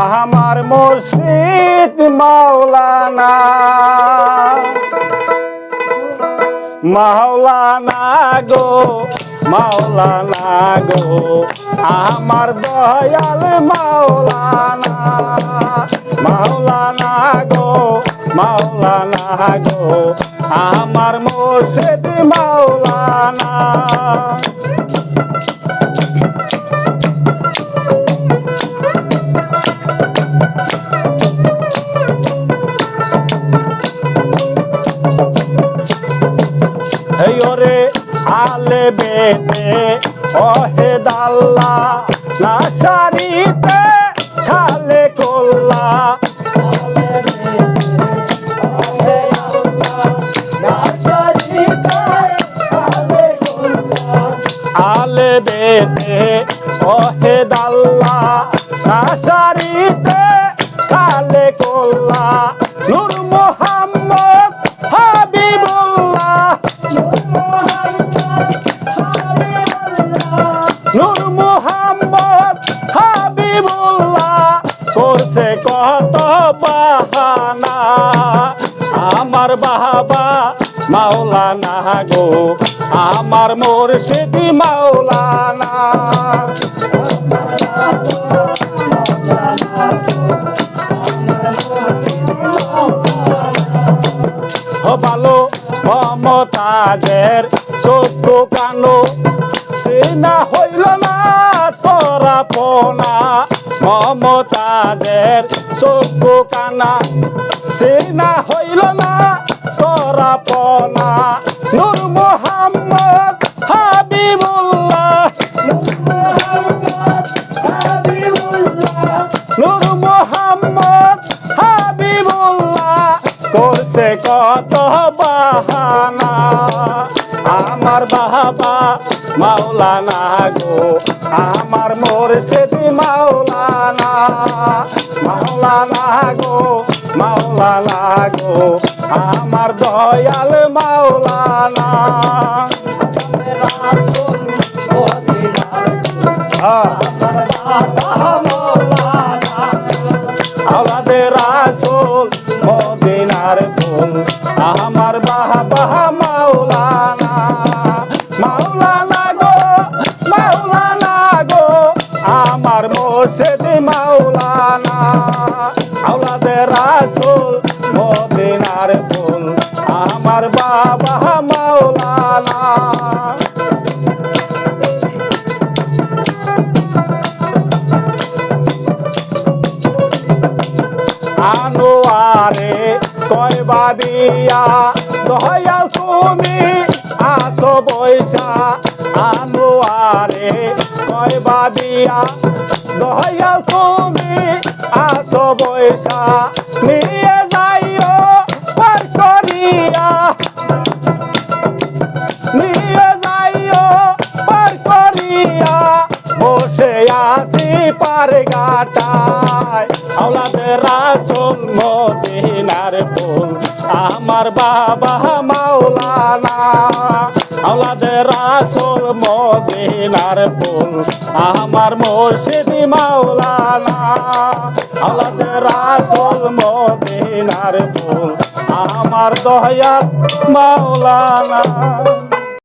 আমার মুর্শিদ মাওলানা। মাওলানা গো মাওলানা গো আমার দয়াল মাওলানা। মাওলানা গো মাওলানা গো আমার মুর্শিদ মাওলানা। ওরে আলে বেতে অহে দাল্লা না শাড়িতে ছালে কোল্লা। আলে বেতে অহে দাল্লা না শাড়িতে ছালে কোল্লা। করছে কত বাহানা। আমার বাবা মাওলানা গো, আমার মুর্শিদি মাওলানা। ভালো মমতাজের চোদ্দ কানো। সে না হইল না তোরা পোনা মমতাজের চোদ্দ কানা সে না হইল না তোরা পোনা নূর মোহাম্মদ হাবিবুল্লাহ। নূর মোহাম্মদ হাবিবুল্লাহ। করছে কত বাহানা। আমার বাবা মাওলানা গো আমার মোরশেদি মাওলানা। মাওলানা গো মাওলানা গো আমার দয়াল মাওলানা। আমাদের রাসুল মদিনার ফুল আমার কয়বা দিয়া দয়াল তুমি আসো বৈশা আনোয়ারে কয়বা দিয়া দয়াল তুমি আসো বৈশা নিয়ে রাসুল মদিনার ফুল। আমার বাবা মাওলানা, আওলাদের রাসুল মদিনার ফুল। আমার মুর্শিদি মাওলানা, আওলাদের রাসুল মদিনার ফুল। আমার দয়াল মাওলানা।